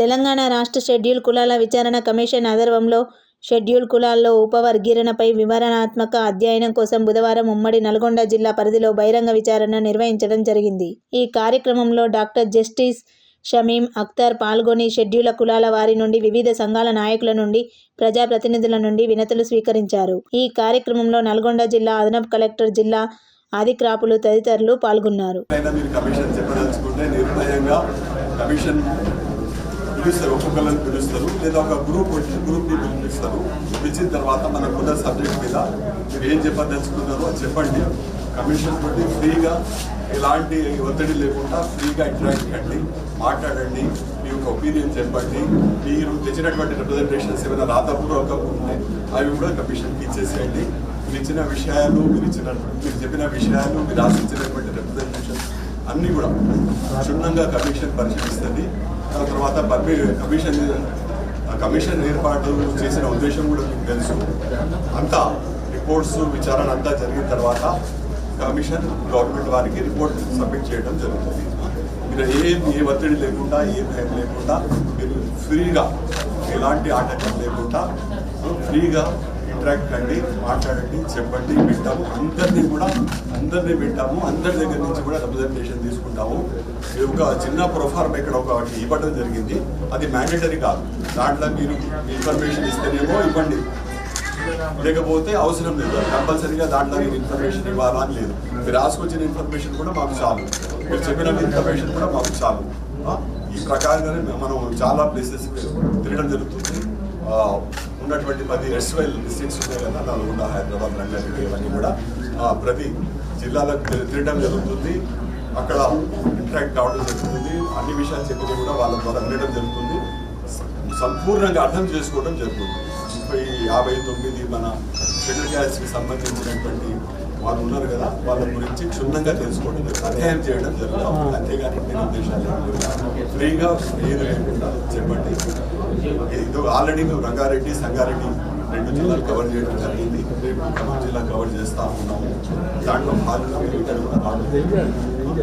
తెలంగాణ రాష్ట్ర షెడ్యూల్ కులాల విచారణ కమిషన్ ఆధ్వర్యంలో షెడ్యూల్ కులాల్లో ఉపవర్గీరణపై వివరణాత్మక అధ్యయనం కోసం బుధవారం ఉమ్మడి నల్గొండ జిల్లా పరిధిలో బహిరంగ విచారణ నిర్వహించడం జరిగింది. ఈ కార్యక్రమంలో డాక్టర్ జస్టిస్ షమీం అఖ్తర్ పాల్గొని షెడ్యూల కులాల వారి నుండి వివిధ సంఘాల నాయకుల నుండి ప్రజాప్రతినిధుల నుండి వినతులు స్వీకరించారు. ఈ కార్యక్రమంలో నల్గొండ జిల్లా అదనపు కలెక్టర్ జిల్లా ఆదిక్రాపులు తదితరులు పాల్గొన్నారు. కమిషన్ పిలుస్తారు ఒక్కొక్కరిని పిలుస్తారు లేదా ఒక గ్రూప్ వచ్చి గ్రూప్ని పిలిపిస్తారు. పిలిచిన తర్వాత మనకున్న సబ్జెక్ట్ మీద మీరు ఏం చెప్పదలుచుకున్నారో అది చెప్పండి. కమిషన్ తోటి ఫ్రీగా ఎలాంటి ఒత్తిడి లేకుండా ఫ్రీగా ఇంటరాక్ట్ కండి మాట్లాడండి మీ యొక్క ఒపీనియన్ చెప్పండి. మీరు తెచ్చినటువంటి రిప్రజెంటేషన్స్ ఏమైనా రాతపూర్వకంగా ఉన్నాయి అవి కూడా కమిషన్కి ఇచ్చేసేయండి. మీరు ఇచ్చిన విషయాలు మీరు ఇచ్చిన మీరు చెప్పిన విషయాలు మీరు ఆశించినటువంటి రిప్రజెంటేషన్స్ అన్నీ కూడా క్షుణ్ణంగా కమిషన్ పరిశీలిస్తుంది. తర్వాత కమిషన్ కమిషన్ ఏర్పాటు చేసిన ఉద్దేశం కూడా మీకు తెలుసు. అంతా రిపోర్ట్స్ విచారణ అంతా జరిగిన తర్వాత కమిషన్ గవర్నమెంట్ వారికి రిపోర్ట్ సబ్మిట్ చేయడం జరుగుతుంది. మీరు ఏం ఏ ఒత్తిడి లేకుండా ఏ భయం లేకుండా మీరు ఫ్రీగా ఎలాంటి ఆటంకం లేకుండా ఫ్రీగా ఇంటరాక్ట్ కండి మాట్లాడండి చెప్పండి పెట్టాము అందరినీ కూడా అందరినీ పెట్టాము అందరి దగ్గర నుంచి కూడా రిప్రజెంటేషన్ తీసుకుంటాము. ఒక చిన్న ప్రొఫార్మ్ ఇక్కడ ఒకటి ఇవ్వడం జరిగింది. అది మ్యాండేటరీ కాదు. దాంట్లో మీరు ఇన్ఫర్మేషన్ ఇస్తేనేమో ఇవ్వండి. లేకపోతే అవసరం లేదు. కంపల్సరీగా దాంట్లో మీరు ఇన్ఫర్మేషన్ ఇవ్వాలా అని లేదు. మీరు రాసుకొచ్చిన ఇన్ఫర్మేషన్ కూడా మాకు చాలు. మీరు చెప్పిన ఇన్ఫర్మేషన్ కూడా మాకు చాలు. ఈ ప్రకారంగానే మనం చాలా ప్లేసెస్ తిరగడం జరుగుతుంది. ఉన్నటువంటి పది ఎస్వైల్ డిస్ట్రిక్ట్స్ ఉన్నాయి కదా నల్గొండ హైదరాబాద్ రంగారెడ్డి ఇవన్నీ కూడా ప్రతి జిల్లాలకు తిరగడం జరుగుతుంది. అక్కడ ఇంటరాక్ట్ కావడం జరుగుతుంది. అన్ని విషయాలు చెప్పినవి కూడా వాళ్ళ ద్వారా వినడం జరుగుతుంది. సంపూర్ణంగా అర్థం చేసుకోవడం జరుగుతుంది. ముప్పై యాభై తొమ్మిది మన షెడ్యూల్ క్యాస్ట్కి సంబంధించినటువంటి వాళ్ళు ఉన్నారు కదా వాళ్ళ గురించి క్షుణ్ణంగా తెలుసుకోవడం అధ్యయనం చేయడం జరుగుతుంది. అంతేగాని నేను ఉద్దేశాలు ఫ్రీగా ఏది లేకుండా చెప్పండి. ఇది ఆల్రెడీ మేము రంగారెడ్డి సంగారెడ్డి రెండు జిల్లాలు కవర్ చేయడం జరిగింది. రేపు ఖమ్మం జిల్లా కవర్ చేస్తా ఉన్నాము. దాంట్లో భాగంగా మేము ఇక్కడ కూడా